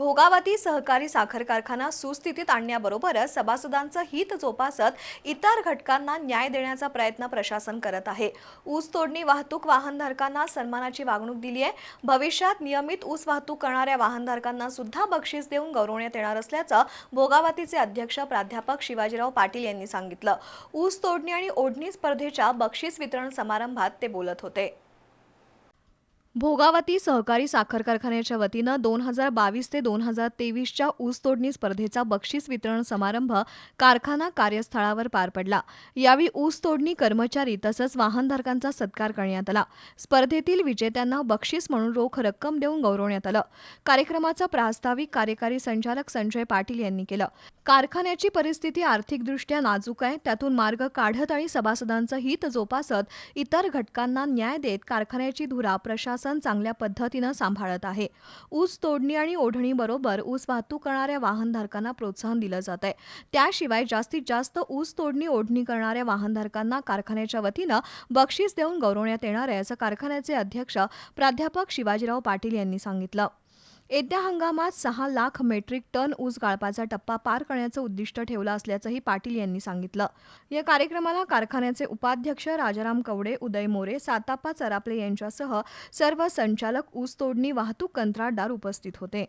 भोगावती सहकारी साखर कारखाना सुस्थितीत आणण्याबरोबरच सभासदांचं हित जोपासत इतर घटकांना न्याय देण्याचा प्रयत्न प्रशासन करत आहे. ऊस तोडणी वाहतूक वाहनधारकांना सन्मानाची वागणूक दिली आहे भविष्यात नियमित ऊस वाहतूक करणाऱ्या वाहनधारकांना सुद्धा बक्षीस देऊन गौरवण्यात येणार असल्याचं भोगावतीचे अध्यक्ष प्राध्यापक शिवाजीराव पाटील यांनी सांगितलं. ऊस तोडणी आणि ओढणी स्पर्धेच्या बक्षीस वितरण समारंभात ते बोलत होते. भोगावती सहकारी साखर कारखान्याच्या वतीनं दोन हजार बावीस ते दोन हजार तेवीसच्या ऊसतोडणी स्पर्धेचा बक्षीस वितरण समारंभ कारखाना कार्यस्थळावर पार पडला. यावेळी ऊसतोडणी कर्मचारी तसंच वाहनधारकांचा सत्कार करण्यात आला. स्पर्धेतील विजेत्यांना बक्षीस म्हणून रोख रक्कम देऊन गौरवण्यात आलं. कार्यक्रमाचं प्रास्ताविक कार्यकारी संचालक संजय पाटील यांनी केलं. कारखान्याची परिस्थिती आर्थिकदृष्ट्या नाजूक आहे. त्यातून मार्ग काढत आणि सभासदांचं हित जोपासत इतर घटकांना न्याय देत कारखान्याची धुरा प्रशासन चांगल्या पद्धतीनं सांभाळत आहे. ऊस तोडणी आणि ओढणीबरोबर ऊस वाहतूक करणाऱ्या वाहनधारकांना प्रोत्साहन दिलं जात आहे. त्याशिवाय जास्तीत जास्त ऊस तोडणी ओढणी करणाऱ्या वाहनधारकांना कारखान्याच्या वतीनं बक्षीस देऊन गौरवण्यात येणार आहे असं कारखान्याचे अध्यक्ष प्राध्यापक शिवाजीराव पाटील यांनी सांगितलं. येत्या हंगामात सहा लाख मेट्रिक टन ऊस गाळपाचा टप्पा पार करण्याचं उद्दिष्ट ठेवलं असल्याचंही पाटील यांनी सांगितलं. या कार्यक्रमाला कारखान्याचे उपाध्यक्ष राजाराम कवडे उदय मोरे साताप्पा चरापले यांच्यासह सर्व संचालक ऊस तोडणी वाहतूक कंत्राटदार उपस्थित होते.